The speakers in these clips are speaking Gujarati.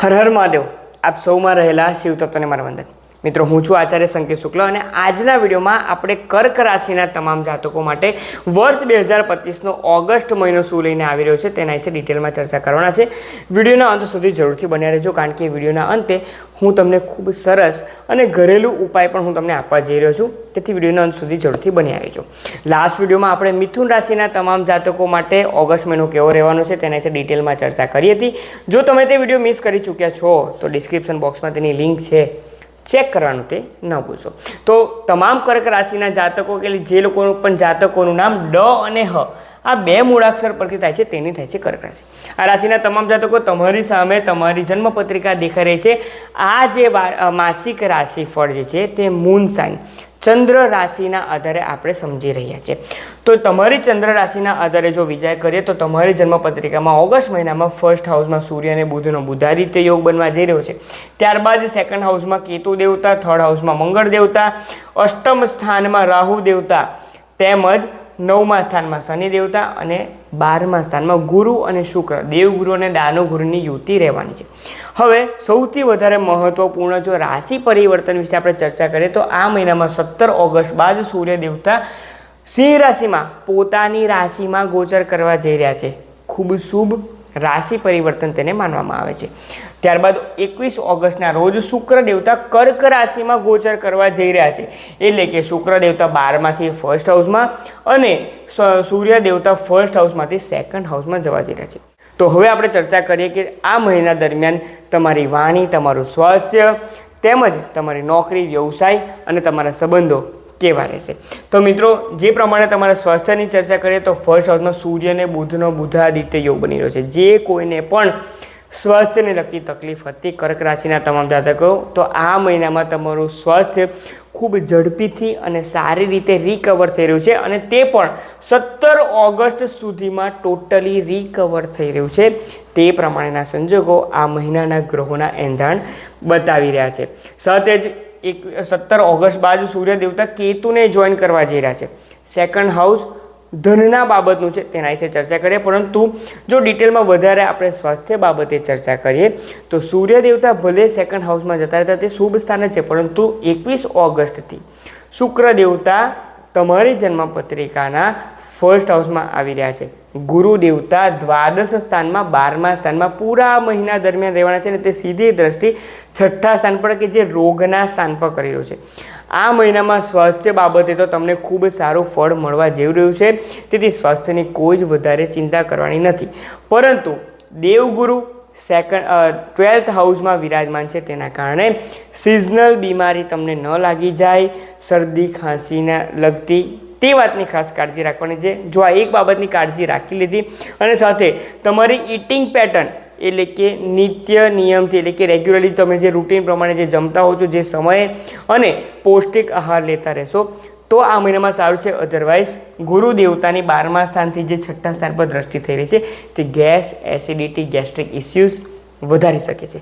હર હર મહાદેવ. આપ સૌમાં રહેલા શિવ તત્વને મારા વંદન. મિત્રો, હું છું આચાર્ય સંકેત શુક્લ અને આજના વિડીયોમાં આપણે કર્ક રાશિના તમામ જાતકો માટે વર્ષ બે હજાર પચીસનો ઓગસ્ટ મહિનો શું લઈને આવી રહ્યો છે તેના વિશે ડિટેલમાં ચર્ચા કરવાના છે. વિડીયોના અંત સુધી જરૂરથી બન્યા રહેજો, કારણ કે વિડીયોના અંતે હું તમને ખૂબ સરસ અને ઘરેલું ઉપાય પણ હું તમને આપવા જઈ રહ્યો છું. તેથી વિડીયોના અંત સુધી જરૂરથી બન્યા રહેજો. લાસ્ટ વિડીયોમાં આપણે મિથુન રાશિના તમામ જાતકો માટે ઓગસ્ટ મહિનો કેવો રહેવાનો છે તેના વિશે ડિટેલમાં ચર્ચા કરી હતી. જો તમે તે વીડિયો મિસ કરી ચૂક્યા છો, તો ડિસ્ક્રિપ્શન બોક્સમાં તેની લિંક છે. ચેક કરવાનું તે ન ભૂલશો તો તમામ કર્ક રાશિના જાતકો કે જે લોકોનું પણ જાતકોનું નામ ડ અને હ, આ બે મૂળાક્ષર પરથી થાય છે, તેની થાય છે કર્ક રાશિ. આ રાશિના તમામ જાતકો તમારી સામે તમારી જન્મપત્રિકા દેખાઈ રહી છે. આ જે માસિક રાશિફળ જે છે તે મૂન સાઇન ચંદ્ર રાશિના આધારે આપણે સમજી રહ્યા છીએ. તો તમારી ચંદ્ર રાશિના આધારે જો વિચાર કરીએ, તો તમારી જન્મપત્રિકામાં ઓગસ્ટ મહિનામાં ફર્સ્ટ હાઉસમાં સૂર્ય અને બુધનો બુધાદિત્ય યોગ બનવા જઈ રહ્યો છે. ત્યારબાદ સેકન્ડ હાઉસમાં કેતુ દેવતા થર્ડ હાઉસમાં મંગળ દેવતા, અષ્ટમ સ્થાનમાં રાહુ દેવતા તેમજ નવમા સ્થાનમાં શનિ દેવતા અને બારમા સ્થાનમાં ગુરુ અને શુક્ર. દેવગુરુ અને દાનવગુરુની યુતિ રહેવાની છે. હવે સૌથી વધારે મહત્વપૂર્ણ જો રાશિ પરિવર્તન વિશે આપણે ચર્ચા કરીએ તો આ મહિનામાં સત્તર ઓગસ્ટ બાદ સૂર્ય દેવતા સિંહ રાશિમાં પોતાની રાશિમાં ગોચર કરવા જઈ રહ્યા છે. ખૂબ શુભ રાશિ પરિવર્તન તેને માનવામાં આવે છે. ત્યારબાદ એકવીસ ઓગસ્ટના રોજ શુક્ર દેવતા કર્ક રાશિમાં ગોચર કરવા જઈ રહ્યા છે. એટલે કે શુક્ર દેવતા બારમાંથી ફર્સ્ટ હાઉસમાં અને સૂર્ય દેવતા ફર્સ્ટ હાઉસમાંથી સેકન્ડ હાઉસમાં જવા જઈ રહ્યા છે. તો હવે આપણે ચર્ચા કરીએ કે આ મહિના દરમિયાન તમારી વાણી, તમારું સ્વાસ્થ્ય તેમજ તમારી નોકરી, વ્યવસાય અને તમારા સંબંધો કેવા રહેશે? તો મિત્રો, જે પ્રમાણે તમારા સ્વાસ્થ્યની ચર્ચા કરીએ તો ફર્સ્ટ હાઉસમાં સૂર્ય અને બુધનો બુધાદિત્ય યોગ બની રહ્યો છે. જે કોઈને પણ સ્વાસ્થ્યને લગતી તકલીફ હતી. કર્ક રાશિના તમામ જાતકો, તો આ મહિનામાં તમારું સ્વાસ્થ્ય ખૂબ ઝડપીથી અને સારી રીતે રિકવર થઈ રહ્યું છે અને તે પણ સત્તર ઓગસ્ટ સુધીમાં ટોટલી રિકવર થઈ રહ્યું છે. તે પ્રમાણેના સંજોગો આ મહિનાના ગ્રહોના એંધાણ બતાવી રહ્યા છે. સાથે જ એક સત્તર ઓગસ્ટ બાદ સૂર્ય દેવતા કેતુને જોઈન કરવા જઈ રહ્યા છે. સેકન્ડ હાઉસ ધનના બાબતનું છે તેના વિશે ચર્ચા કરીએ. પરંતુ જો ડિટેલમાં વધારે આપણે સ્વાસ્થ્ય બાબતે ચર્ચા કરીએ, તો સૂર્ય દેવતા ભલે સેકન્ડ હાઉસમાં જતા રહેતા તે શુભ સ્થાન છે, પરંતુ એકવીસ ઓગસ્ટથી શુક્ર દેવતા તમારી જન્મપત્રિકાના ફર્સ્ટ હાઉસમાં આવી રહ્યા છે. ગુરુ દેવતા દ્વાદશ સ્થાનમાં બારમા સ્થાનમાં પૂરા મહિના દરમિયાન રહેવાના છે અને તે સીધી દ્રષ્ટિ છઠ્ઠા સ્થાન પર કે જે રોગના સ્થાન પર કરી રહ્યો છે. આ મહિનામાં સ્વાસ્થ્ય બાબતે તો તમને ખૂબ સારું ફળ મળવા જઈ રહ્યું છે. તેથી સ્વાસ્થ્યની કોઈ જ વધારે ચિંતા કરવાની નથી. પરંતુ દેવગુરુ સેકન્ડ ટ્વેલ્થ હાઉસમાં વિરાજમાન છે તેના કારણે સિઝનલ બીમારી તમને ન લાગી જાય, શરદી, ખાંસીને લગતી તે વાતની ખાસ કાળજી રાખવાની છે. જો આ એક બાબતની કાળજી રાખી લીધી અને સાથે તમારી ઇટિંગ પેટર્ન એટલે કે નિત્ય નિયમથી એટલે કે રેગ્યુલરલી તમે જે રૂટીન પ્રમાણે જે જમતા હો છો, જે સમયે અને પૌષ્ટિક આહાર લેતા રહેશો, તો આ મહિનામાં સારું છે. અધરવાઇઝ ગુરુ દેવતાની બારમા સ્થાનથી જે છઠ્ઠા સ્થાન પર દ્રષ્ટિ થઈ રહી છે, તે ગેસ એસિડિટી ગેસ્ટ્રિક ઇસ્યુઝ વધારી શકે છે.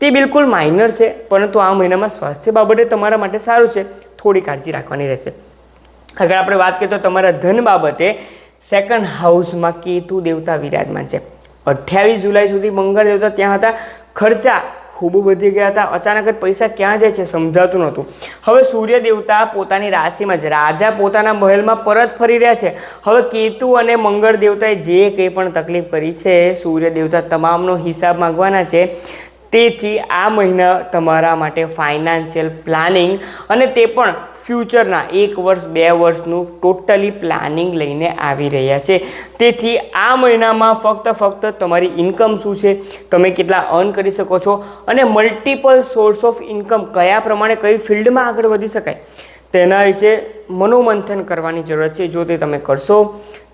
તે બિલકુલ માઇનર છે, પરંતુ આ મહિનામાં સ્વાસ્થ્ય બાબતે તમારા માટે સારું છે. થોડી કાળજી રાખવાની રહેશે. આગળ આપણે વાત કરીએ તો તમારા ધન બાબતે સેકન્ડ હાઉસમાં કેતુ દેવતા વિરાજમાન છે. અઠ્યાવીસ જુલાઈ સુધી મંગળ દેવતા ત્યાં હતા. ખર્ચા ખૂબ વધી ગયા હતા. અચાનક જ પૈસા ક્યાં જાય છે સમજાતું નહોતું. હવે સૂર્ય દેવતા પોતાની રાશિમાં જ રાજા પોતાના મહેલમાં પરત ફરી રહ્યા છે. હવે કેતુ અને મંગળ દેવતાએ જે કંઈ પણ તકલીફ કરી છે, સૂર્ય દેવતા તમામનો હિસાબ માંગવાના છે. તેથી આ મહિના તમારા માટે ફાઇનાન્શિયલ પ્લાનિંગ અને તે પણ ફ્યુચરના એક વર્ષ, બે વર્ષનું ટોટલી પ્લાનિંગ લઈને આવી રહ્યા છે. તેથી આ મહિનામાં ફક્ત ફક્ત તમારી ઇન્કમ શું છે, તમે કેટલા અર્ન કરી શકો છો અને મલ્ટિપલ સોર્સ ઓફ ઇન્કમ કયા પ્રમાણે કઈ ફિલ્ડમાં આગળ વધી શકાય, તેના વિશે મનોમંથન કરવાની જરૂરત છે, જો તે તમે કરશો,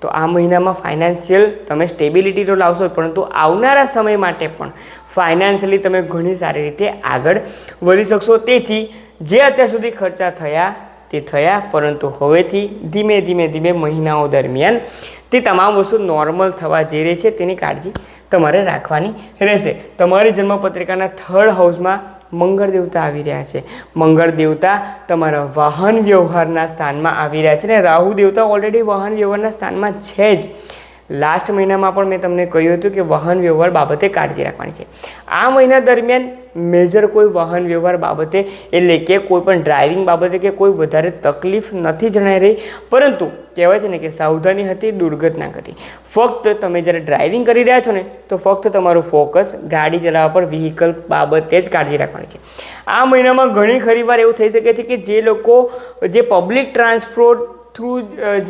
તો આ મહિનામાં ફાઇનાન્શિયલ તમે સ્ટેબિલિટી તો લાવશો પરંતુ આવનારા સમય માટે પણ ફાઇનાન્શિયલી તમે ઘણી સારી રીતે આગળ વધી શકશો. તેથી, જે અત્યાર સુધી ખર્ચા થયા તે થયા, પરંતુ હવેથી ધીમે ધીમે ધીમે મહિનાઓ દરમિયાન તે તમામ વસ્તુ નોર્મલ થવા જઈ રહી છે, તેની કાળજી તમારે રાખવાની રહેશે. તમારી જન્મપત્રિકાના થર્ડ હાઉસમાં મંગળ દેવતા આવી રહ્યા છે. મંગળ દેવતા તમારા વાહન વ્યવહારના સ્થાનમાં આવી રહ્યા છે અને રાહુ દેવતા ઓલરેડી વાહન વ્યવહારના સ્થાનમાં છે જ. લાસ્ટ મહિનામાં પણ મેં તમને કહ્યું હતું કે વાહન વ્યવહાર બાબતે કાળજી રાખવાની છે. આ મહિના દરમિયાન મેજર કોઈ વાહન વ્યવહાર બાબતે એટલે કે કોઈ પણ ડ્રાઇવિંગ બાબતે કે કોઈ વધારે તકલીફ નથી જણાઈ રહી, પરંતુ કહેવાય છે ને કે સાવધાની હતી, દુર્ઘટના ઘટી. ફક્ત તમે જ્યારે ડ્રાઇવિંગ કરી રહ્યા છો ને, તો ફક્ત તમારું ફોકસ ગાડી ચલાવવા પર વ્હીકલ બાબતે જ કાળજી રાખવાની છે. આ મહિનામાં ઘણી ખરી વાર એવું થઈ શકે છે કે જે લોકો, જે પબ્લિક ટ્રાન્સપોર્ટ થ્રુ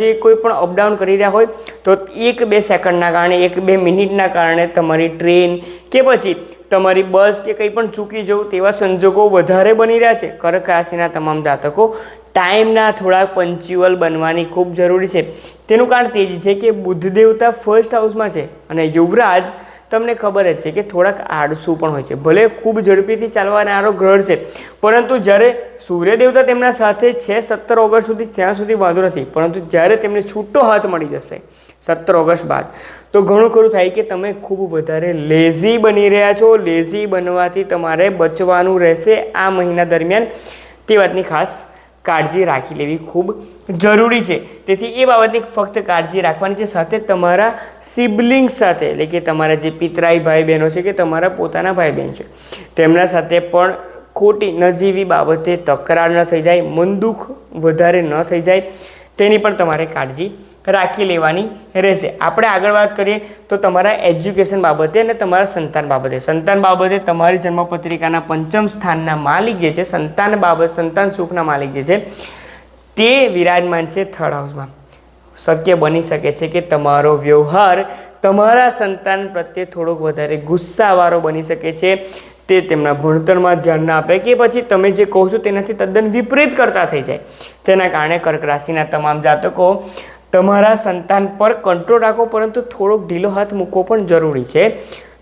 જે કોઈ પણ અપડાઉન કરી રહ્યા હોય, તો એક બે સેકન્ડના કારણે, એક બે મિનિટના કારણે તમારી ટ્રેન કે પછી તમારી બસ કે કંઈ પણ ચૂકી જવું તેવા સંજોગો વધારે બની રહ્યા છે. કર્ક રાશિના તમામ જાતકો ટાઈમના થોડા પંચ્યુઅલ બનવાની ખૂબ જરૂરી છે. તેનું કારણ તે જ છે કે બુદ્ધ દેવતા ફર્સ્ટ હાઉસમાં છે અને યુવરાજ તમને ખબર જ છે કે થોડાક આળસુ પણ હોય છે. ભલે ખૂબ ઝડપીથી ચાલવાનારો ગ્રહ છે, પરંતુ જ્યારે સૂર્યદેવતા તેમના સાથે છે, સત્તર ઓગસ્ટ સુધી, ત્યાં સુધી વાંધો નથી. પરંતુ જ્યારે તેમને છૂટો હાથ મળી જશે, સત્તર ઓગસ્ટ બાદ, તો ઘણું ખરું થાય કે તમે ખૂબ વધારે લેઝી બની રહ્યા છો. લેઝી બનવાથી તમારે બચવાનું રહેશે આ મહિના દરમિયાન. તે વાતની ખાસ કાળજી રાખી લેવી ખૂબ જરૂરી છે. તેથી એ બાબતની ફક્ત કાળજી રાખવાની છે. સાથે તમારા સિબલિંગ્સ સાથે, એટલે કે તમારા જે પિતરાઈ ભાઈ બહેનો છે કે તમારા પોતાના ભાઈ બહેન છે, તેમના સાથે પણ ખોટી, નજીવી બાબતે તકરાર ન થઈ જાય, મન દુઃખ વધારે ન થઈ જાય, તેની પણ તમારે કાળજી રાખી લેવાની રહેશે. આપણે આગળ વાત કરીએ તો તમારા એજ્યુકેશન બાબતે અને તમારા સંતાન બાબતે. સંતાન બાબતે તમારી જન્મપત્રિકાના પંચમ સ્થાનના માલિક જે છે, સંતાન બાબત, સંતાન સુખના માલિક જે છે તે વિરાજમાન છે થર્ડ હાઉસમાં શક્ય બની શકે છે કે તમારો વ્યવહાર તમારા સંતાન પ્રત્યે થોડોક વધારે ગુસ્સાવાળો બની શકે છે. તે તેમના ભણતરમાં ધ્યાન ના આપે કે પછી તમે જે કહો છો તેનાથી તદ્દન વિપરીત કરતા થઈ જાય. તેના કારણે કર્ક રાશિના તમામ જાતકો તમારા સંતાન પર કંટ્રોલ રાખો પરંતુ થોડોક ઢીલો હાથ મૂકવો પણ જરૂરી છે.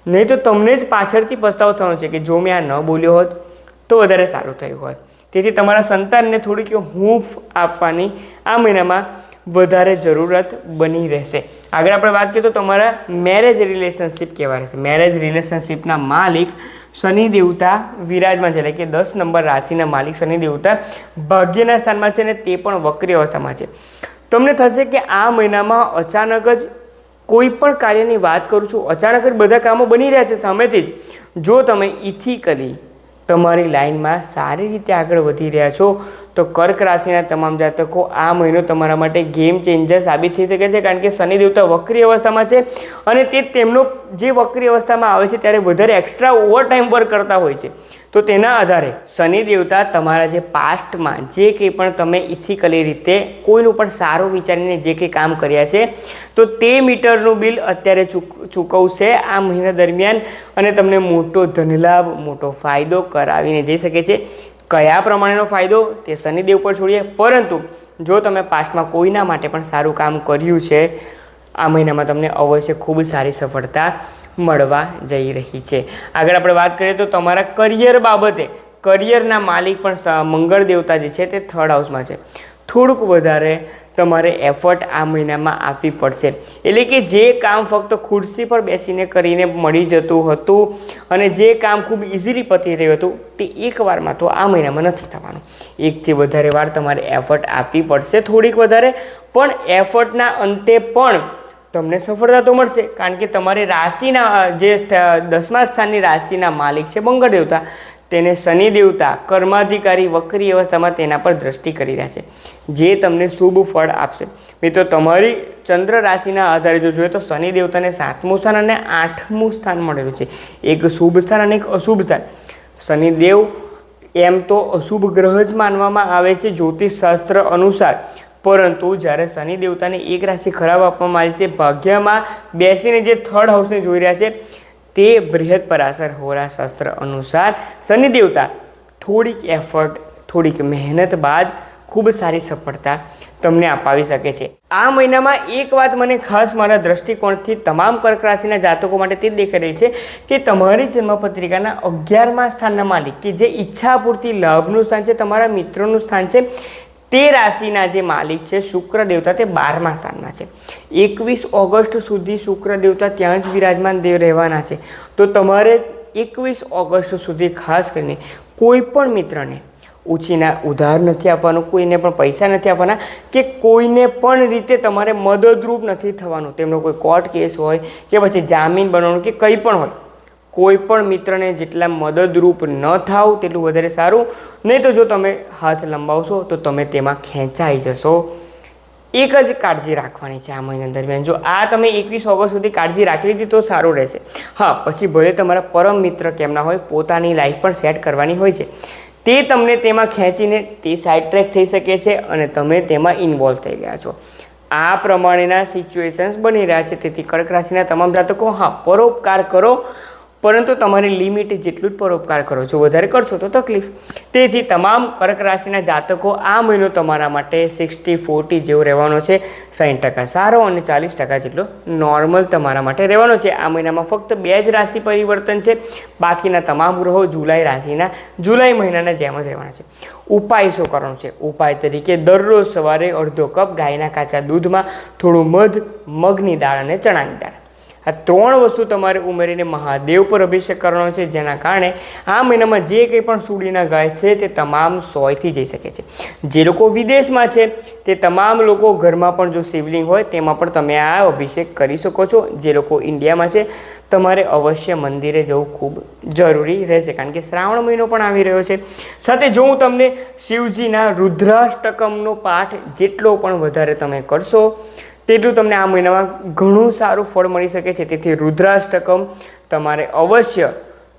નહીં તો તમને જ પાછળથી પસ્તાવો થવાનો છે કે જો મેં આ ન બોલ્યો હોત તો વધારે સારું થયું હોત. તેથી તમારા સંતાનને થોડીક હૂંફ આપવાની આ મહિનામાં વધારે જરૂરત બની રહેશે. આગળ આપણે વાત કરીએ તો તમારા મેરેજ રિલેશનશિપ કેવા રહેશે? મેરેજ રિલેશનશિપના માલિક શનિ દેવતા વિરાજમાન છે. એટલે કે દસ નંબર રાશિના માલિક શનિ દેવતા ભાગ્યના સ્થાનમાં છે ને તે પણ વક્રી અવસ્થામાં છે. તમને થશે કે આ મહિનામાં અચાનક જ કોઈ પણ કાર્યની વાત કરું છું. અચાનક જ બધા કામો બની રહ્યા છે સામેથી જ. જો તમે ઇથિકલી તમારી લાઈનમાં સારી રીતે આગળ વધી રહ્યા છો. તો કર્ક રાશિના તમામ જાતકો આ મહિનો તમારા માટે ગેમ ચેન્જર સાબિત થઈ શકે છે કારણ કે શનિ દેવતા વક્રી અવસ્થામાં છે અને તે તેમનો જે વક્રી અવસ્થામાં આવે છે ત્યારે વધારે એક્સ્ટ્રા ઓવર ટાઈમ વર્ક કરતા હોય છે. તો તેના આધારે શનિ દેવતા તમારા જે પાસ્ટમાં જે કંઈ પણ તમે ઇથિકલી રીતે કોઈનું પણ સારું વિચારીને જે કંઈ કામ કર્યા છે, તો તે મીટરનું બિલ અત્યારે ચૂક, ચૂકવશે આ મહિના દરમિયાન અને તમને મોટો ધનલાભ, મોટો ફાયદો કરાવીને જઈ શકે છે. કયા પ્રમાણેનો ફાયદો તે શનિદેવ પર છોડીએ. પરંતુ જો તમે પાસ્ટમાં કોઈના માટે પણ સારું કામ કર્યું છે, આ મહિનામાં તમને અવશ્ય ખૂબ સારી સફળતા મળવા જઈ રહી છે. આગળ આપણે વાત કરીએ તો તમારા કરિયર બાબતે. કરિયરના માલિક પણ મંગળ દેવતા જે છે તે થર્ડ હાઉસમાં છે. થોડુંક વધારે તમારે એફર્ટ આ મહિનામાં આપવી પડશે. એટલે કે જે કામ ફક્ત ખુરશી પર બેસીને કરીને મળી જતું હતું અને જે કામ ખૂબ ઇઝીલી પતી રહ્યું હતું, તે એક વારમાં તો આ મહિનામાં નથી થવાનું. એકથી વધારે વાર તમારે એફર્ટ આપવી પડશે થોડીક વધારે, પણ એફર્ટના અંતે પણ તમને સફળતા તો મળશે. કારણ કે તમારી રાશિના જે દસમા સ્થાનની રાશિના માલિક છે મંગળ દેવતા તેને શનિ દેવતા, કર્માધિકારી, વક્રી અવસ્થામાં તેના પર દ્રષ્ટિ કરી રહ્યા છે. જે તમને શુભ ફળ આપશે. મિત્રો, તમારી ચંદ્ર રાશિના આધારે જો જોઈએ તો શનિ દેવતાને સાતમું સ્થાન અને આઠમું સ્થાન મળેલું છે. એક શુભ સ્થાન અને એક અશુભ સ્થાન. શનિદેવ એમ તો અશુભ ગ્રહ જ માનવામાં આવે છે જ્યોતિષ શાસ્ત્ર અનુસાર. પરંતુ જ્યારે શનિ દેવતાને એક રાશિ ખરાબ આપવામાં આવી છે, ભાગ્યમાં બેસીને જે થર્ડ હાઉસને જોઈ રહ્યા છે તે બૃહદ પરાશર હોરાશાસ્ત્ર અનુસાર શનિ દેવતા થોડીક એફર્ટ થોડીક મહેનત બાદ ખૂબ સારી સફળતા તમને અપાવી શકે છે. આ મહિનામાં એક વાત મને ખાસ મારા દ્રષ્ટિકોણથી તમામ કર્ક રાશિના જાતકો માટે તે દેખાઈ રહી છે કે તમારી જન્મપત્રિકાના અગિયારમા સ્થાનના માલિક કે જે ઈચ્છા પૂરતી લાભનું સ્થાન છે, તમારા મિત્રોનું સ્થાન છે તે રાશિના જે માલિક છે, શુક્ર દેવતા તે બારમા સ્થાનમાં છે. એકવીસ ઓગસ્ટ સુધી શુક્ર દેવતા ત્યાં જ વિરાજમાન દેવ રહેવાના છે. તો તમારે એકવીસ ઓગસ્ટ સુધી ખાસ કરીને કોઈ પણ મિત્રને ઉછીના ઉધાર નથી આપવાનું, કોઈને પણ પૈસા નથી આપવાના કે કોઈને પણ રીતે તમારે મદદરૂપ નથી થવાનું. તેમનો કોઈ કોર્ટ કેસ હોય કે પછી જામીન બનવાનું કે કંઈ પણ હોય. કોઈ પણ મિત્રને જેટલા મદદરૂપ ન થાવ તેટલું વધારે સારું. નહીં તો જો તમે હાથ લંબાવશો, તો તમે તેમાં ખેંચાઈ જશો. એક જ કાળજી રાખવાની છે આ મહિના દરમિયાન. જો આ તમે એકવીસ ઓગસ્ટ સુધી કાળજી રાખી લીધી તો સારું રહેશે. હા, પછી ભલે તમારા પરમ મિત્ર કેમના હોય, પોતાની લાઈફ પણ સેટ કરવાની હોય છે. તે તમને તેમાં ખેંચીને તે સાઈડ ટ્રેક થઈ શકે છે અને તમે તેમાં ઇન્વોલ્વ થઈ ગયા છો. આ પ્રમાણેના સિચ્યુએશન્સ બની રહ્યા છે. તેથી કર્ક રાશિના તમામ જાતકો, હા, પરોપકાર કરો. પરંતુ તમારી લિમિટ જેટલું જ પરોપકાર કરો. છો વધારે કરશો તો તકલીફ. તેથી તમામ કર્ક રાશિના જાતકો આ મહિનો તમારા માટે સિક્સટી ફોર્ટી જેવો રહેવાનો છે. સાઠ ટકા સારો અને ચાલીસ ટકા જેટલો નોર્મલ તમારા માટે રહેવાનો છે. આ મહિનામાં ફક્ત બે જ રાશિ પરિવર્તન છે. બાકીના તમામ ગ્રહો જુલાઈ રાશિના, જુલાઈ મહિનાના જેમ જ રહેવાના છે. ઉપાય શું કરવાનો છે? ઉપાય તરીકે દરરોજ સવારે અડધો કપ ગાયના કાચા દૂધમાં થોડું મધ, મગની દાળ અને ચણાની દાળ. આ ત્રણ વસ્તુ તમારે ઉમેરીને મહાદેવ પર અભિષેક કરવાનો છે, જેના કારણે આ મહિનામાં જે કંઈ પણ સુડીના ગાય છે, તે તમામ સોયથી જઈ શકે છે. જે લોકો વિદેશમાં છે, તે તમામ લોકો ઘરમાં પણ જો શિવલિંગ હોય, તેમાં પણ તમે આ અભિષેક કરી શકો છો. જે લોકો ઇન્ડિયામાં છે, તમારે અવશ્ય મંદિરે જવું ખૂબ જરૂરી રહેશે, કારણ કે શ્રાવણ મહિનો પણ આવી રહ્યો છે. સાથે જો હું તમને શિવજીના રુદ્રાષ્ટકમનો પાઠ જેટલો પણ વધારે તમે કરશો તેટલું તમને આ મહિનામાં ઘણું સારું ફળ મળી શકે છે. તેથી રુદ્રાષ્ટકમ તમારે અવશ્ય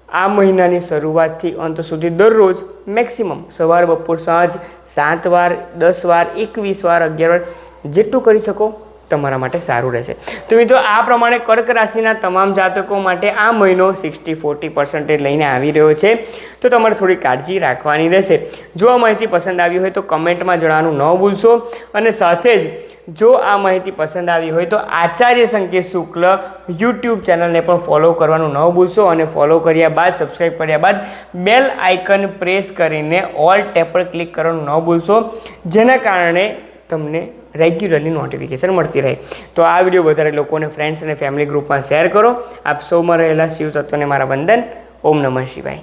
આ મહિનાની શરૂઆતથી અંત સુધી દરરોજ મેક્સિમમ સવાર, બપોર, સાંજ, સાત વાર, દસ વાર, એકવીસ વાર, અગિયાર વાર જેટલું કરી શકો તમારા માટે સારું રહેશે. તો મિત્રો, આ પ્રમાણે કર્ક રાશિના તમામ જાતકો માટે આ મહિનો સિક્સટી ફોર્ટી પર્સન્ટેજ લઈને આવી રહ્યો છે. તો તમારે થોડી કાળજી રાખવાની રહેશે. જો આ માહિતી પસંદ આવી હોય તો કમેન્ટમાં જણાવવાનું ન ભૂલશો અને સાથે જ જો આ માહિતી પસંદ આવી હોય તો આચાર્ય સંકેત શુક્લ યુટ્યુબ ચેનલને પણ ફોલો કરવાનું ન ભૂલશો અને ફોલો કર્યા બાદ સબસ્ક્રાઈબ કર્યા બાદ બેલ આઇકન પ્રેસ કરીને ઓલ ટેપ પર ક્લિક કરવાનું ન ભૂલશો, જેના કારણે તમને રેગ્યુલરલી નોટિફિકેશન મળતી રહે. તો આ વીડિયો વધારે લોકોને ફ્રેન્ડ્સ અને ફેમિલી ગ્રુપમાં શેર કરો. આપ સૌમાં રહેલા શિવ તત્વને મારા વંદન. ઓમ નમઃ શિવાય.